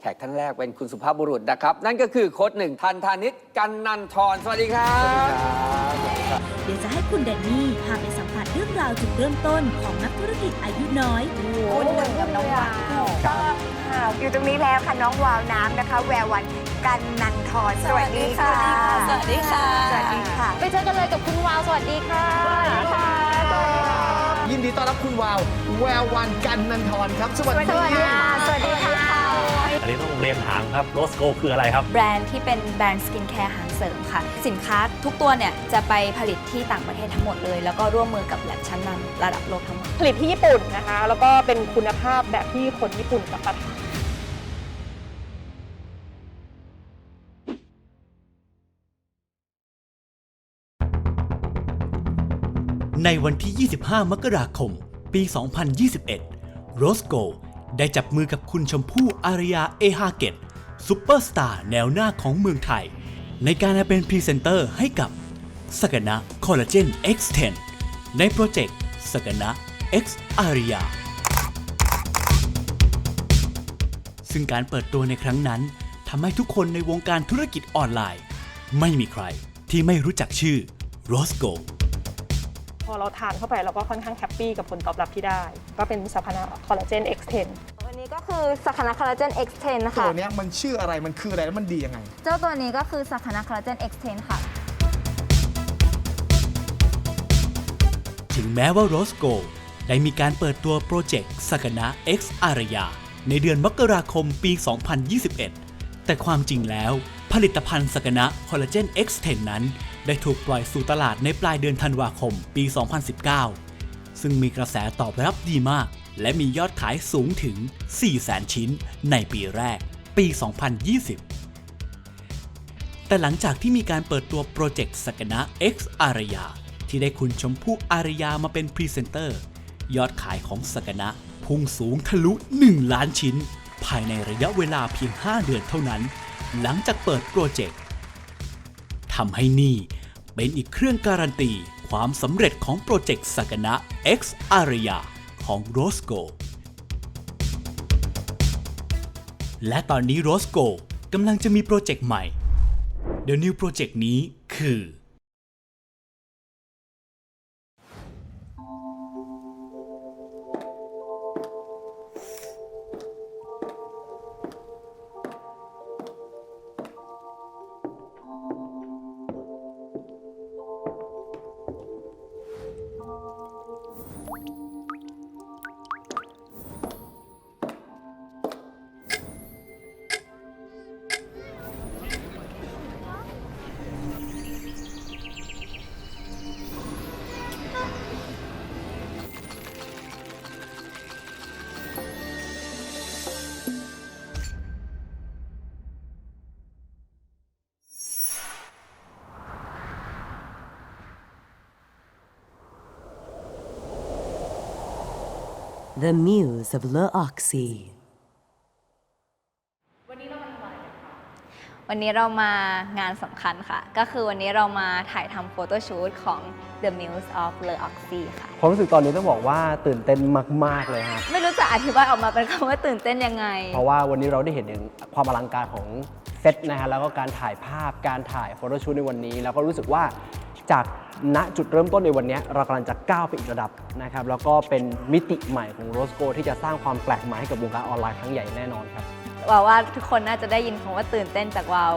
แขกท่านแรกเป็นคุณสุภาพบุรุษนะครับ นั่นก็คือโค้ดหนึ่งทันธานิตกันนันทรสวัสดีครับเดี๋ยวจะให้คุณแดนนี่พาไปสัมผัสเรื่องราวจุดเริ่มต้นของนักธุรกิจอายุน้อยโอ้ยหนึ่งกับน้องวาวต้องค่ะอยู่ตรงนี้แล้วค่ะน้องวาวน้ำนะคะ แวววันกันนันทรสวัสดีค่ะสวัสดีค่ะสวัสดีค่ะ ไปเจอกันเลยกับคุณวาวสวัสดีค่ะยินดีต้อนรับคุณวาวแวววันกันนันทรครับสวัสดีสวัสดีค่ะสวัสดีค่ะอั นนี้ต้องเรียนถามครับโรสโกคืออะไรครับ แบรนด์ที่เป็นแบรนด์สกินแคร์อาหารเสริมค่ะ สินค้าทุกตัวเนี่ยจะไปผลิตที่ต่างประเทศทั้งหมดเลย แล้วก็ร่วมมือกับแลบชั้นนำระดับโลกทั้งหมด ผลิตที่ญี่ปุ่นนะคะ แล้วก็เป็นคุณภาพแบบที่คนญี่ปุ่นรับประทานในวันที่ 25 มกราคม ปี 2021โรสโก ได้จับมือกับคุณชมพู่อารยาเอฮาเกตซูเปอร์สตาร์แนวหน้าของเมืองไทย ในการมาเป็นพรีเซนเตอร์ให้กับสกนะคอลลาเจน X10 ในโปรเจกต์สกนะ X อารยาซึ่งการเปิดตัวในครั้งนั้นทำให้ทุกคนในวงการธุรกิจออนไลน์ ไม่มีใครที่ไม่รู้จักชื่อโรสโก อเราทานเข้าไปเราก็ค่อนข้างแฮปปี้กับผลตอบรับที่ได้ ก็เป็นสัพพนาคอลลาเจน X10 วันนี้ก็คือสัคนาคอลลาเจน X10 ตัค่ะวเนี้ยมันชื่ออะไรมันคืออะไรแล้วมันดียังไง เจ้าตัวนี้ก็คือสัคนาคอลลาเจน X10 ค่ะ ถึงแม้ว่าโรสโกได้มีการเปิดตัวโปรเจกต์สกนะ X อารยา ในเดือนมกราคมปี 2021 แต่ความจริงแล้ว ผลิตภัณฑ์สกนะคอลลาเจน X10 นั้น ได้ถูกปล่อยสู่ตลาดในปลายเดือนธันวาคมปี 2019 ซึ่งมีกระแสตอบรับดีมาก และมียอดขายสูงถึง 400,000 ชิ้นในปีแรก ปี 2020 แต่หลังจากที่มีการเปิดตัวโปรเจกต์สกนะ X อารยา ที่ได้คุณชมพู่อารยามาเป็นพรีเซนเตอร์ ยอดขายของสกนะพุ่งสูงทะลุ 1 ล้านชิ้น ภายในระยะเวลาเพียง 5 เดือนเท่านั้น หลังจากเปิดโปรเจกต์ทำให้นี่ เป็นอีกเครื่องการันตี ความสำเร็จของโปรเจกต์สกนะ X อารยาของโรสโกและตอนนี้โรสโกกำลังจะมีโปรเจกต์ใหม่ The New Project นี้คือ The Muse of Le Oxy. วันนี้เรามางานสำคัญค่ะ ก็คือวันนี้เรามาถ่ายทำโฟโต้ชูตของ The Muse of Le Oxy ค่ะ ความรู้สึกตอนนี้ต้องบอกว่าตื่นเต้นมาก ๆ เลยครับ ไม่รู้จะอธิบายออกมาเป็นคำว่าตื่นเต้นยังไง เพราะว่าวันนี้เราได้เห็นถึงความอลังการของเซตนะฮะแล้วก็การถ่ายภาพการถ่ายโฟโต้ชูตในวันนี้ แล้วก็รู้สึกว่า จากณจุดเริ่มต้นในวันนี้เรากำลังจะก้าวไปอีกระดับนะครับแล้วก็เป็นมิติใหม่ของโรสโกที่จะสร้างความแปลกใหม่ให้กับวงการออนไลน์ครั้งใหญ่แน่นอนครับว่าว่าทุกคนน่าจะได้ยินคำว่าตื่นเต้นจากวาว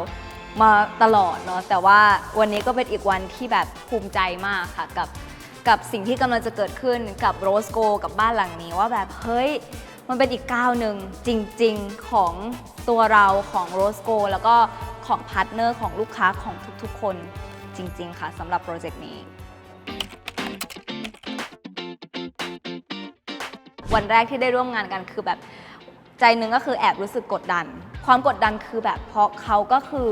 มาตลอดเนาะแต่ว่าวันนี้ก็เป็นอีกวันที่แบบภูมิใจมากค่ะกับกับสิ่งที่กำลังจะเกิดขึ้นกับโรสโกกับบ้านหลังนี้ว่าแบบเฮ้ยมันเป็นอีกก้าวหนึ่งจริง ๆของตัวเราของโรสโกแล้วก็ของพาร์ทเนอร์ของลูกค้าของทุกๆ คน จริง ๆ ค่ะสำหรับโปรเจกต์นี้ วันแรกที่ได้ร่วมงานกันคือแบบใจหนึ่งก็คือแอบรู้สึกกดดัน ความกดดันคือแบบเพราะเขาก็คือ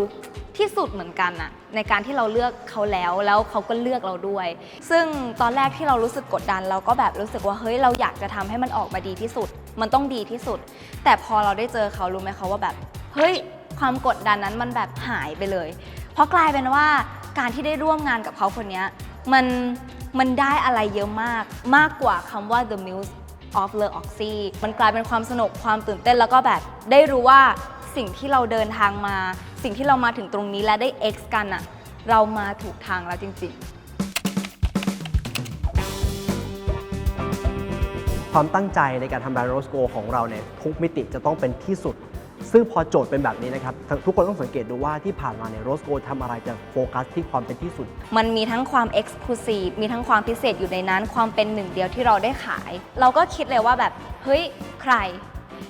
ที่สุดเหมือนกันอะในการที่เราเลือกเขาแล้วแล้วเขาก็เลือกเราด้วย ซึ่งตอนแรกที่เรารู้สึกกดดัน เราก็แบบรู้สึกว่าเฮ้ยเราอยากจะทำให้มันออกมาดีที่สุด มันต้องดีที่สุด แต่พอเราได้เจอเขารู้ไหมคะว่าแบบเฮ้ยความกดดันนั้นมันแบบหายไปเลย เพราะกลายเป็นว่า การที่ได้ร่วมงานกับเขาคนนี้มันมันได้อะไรเยอะมากมากกว่าคำว่า the muse of Le Oxy มันกลายเป็นความสนุกความตื่นเต้นแล้วก็แบบได้รู้ว่าสิ่งที่เราเดินทางมา สิ่งที่เรามาถึงตรงนี้และได้ X กันอะเรามาถูกทางแล้วจริง ๆความตั้งใจในการทำแบรนด์โรสโกของเราเนี่ยทุกมิติจะต้องเป็นที่สุด ซึ่งพอโจทย์เป็นแบบนี้นะครับ ทุกคนต้องสังเกตดูว่าที่ผ่านมาเนี่ยโรสโกทำอะไรจะโฟกัสที่ความเป็นที่สุด มันมีทั้งความเอกซ์คลูซีฟมีทั้งความพิเศษอยู่ในนั้น ความเป็นหนึ่งเดียวที่เราได้ขาย เราก็คิดเลยว่าแบบเฮ้ยใคร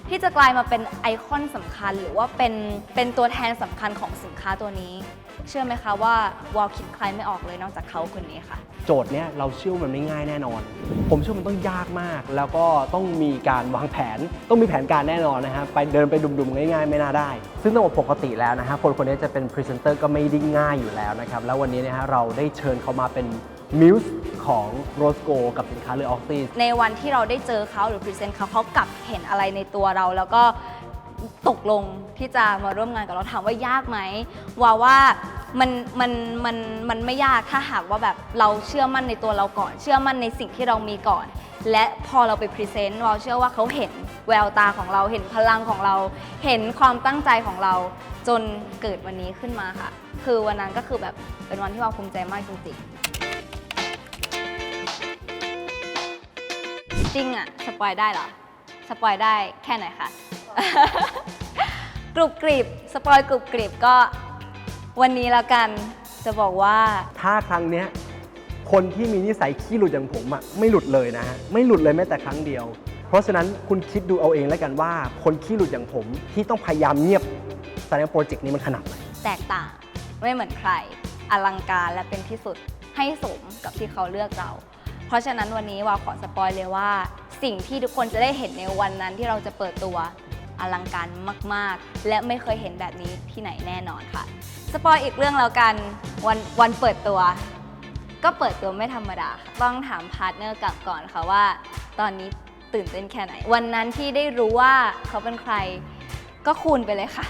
ที่จะกลายมาเป็นไอคอนสำคัญ หรือว่าเป็นเป็นตัวแทนสำคัญของสินค้าตัวนี้ เชื่อไหมคะว่าวอลคิดใครไม่ออกเลยนอกจากเขาคนนี้ค่ะ โจทย์เนี้ยเราเชื่อว่ามันไม่ง่ายแน่นอน ผมเชื่อว่ามันต้องยากมาก แล้วก็ต้องมีการวางแผน ต้องมีแผนการแน่นอนนะฮะไปเดินไปดุมๆง่ายๆ ไม่น่าได้ ซึ่งต้องบอกปกติแล้วนะฮะคนคนนี้จะเป็นพรีเซนเตอร์ก็ไม่ได้ง่ายอยู่แล้วนะครับ แล้ววันนี้นะฮะเราได้เชิญเขามาเป็นมิวส์ของโรสโกกับสินค้าเรือออกซิในวันที่เราได้เจอเขาหรือพรีเซนต์เขาเขากลับเห็นอะไรในตัวเรา แล้วก็ ตกลงที่จะมาร่วมงานกับเราถามว่ายากไหมว่าว่ามันมันมันมันไม่ยากถ้าหากว่าแบบเราเชื่อมั่นในตัวเราก่อน เชื่อมั่นในสิ่งที่เรามีก่อน และพอเราไปพรีเซนต์เราเชื่อว่าเขาเห็นแววตาของเราเห็นพลังของเรา เห็นความตั้งใจของเราจนเกิดวันนี้ขึ้นมาค่ะ คือวันนั้นก็คือแบบเป็นวันที่เราภูมิใจมากจริงๆจริงอะสปอยได้เหรอ สปอยได้แค่ไหนคะ กรุบกริบสปอยกรุบกริบก็วันนี้แล้วกันจะบอกว่า ถ้าครั้งเนี้ยคนที่มีนิสัยขี้หลุดอย่างผมอะไม่หลุดเลยนะฮะไม่หลุดเลยแม้แต่ครั้งเดียว เพราะฉะนั้นคุณคิดดูเอาเองแล้วกันว่า คนขี้หลุดอย่างผมที่ต้องพยายามเงียบแสดงว่าโปรเจกต์นี้มันขนาดไหนแตกต่างไม่เหมือนใคร อลังการและเป็นที่สุดให้สมกับที่เขาเลือกเรา เพราะฉะนั้นวันนี้วาวขอสปอยเลยว่า สิ่งที่ทุกคนจะได้เห็นในวันนั้นที่เราจะเปิดตัว อลังการมากๆ และไม่เคยเห็นแบบนี้ที่ไหนแน่นอนค่ะ สปอยอีกเรื่องแล้วกันวันวันเปิดตัว ก็เปิดตัวไม่ธรรมดาค่ะต้องถามพาร์ทเนอร์กลับก่อนค่ะว่า ตอนนี้ตื่นเต้นแค่ไหน วันนั้นที่ได้รู้ว่าเขาเป็นใครก็คูณไปเลยค่ะ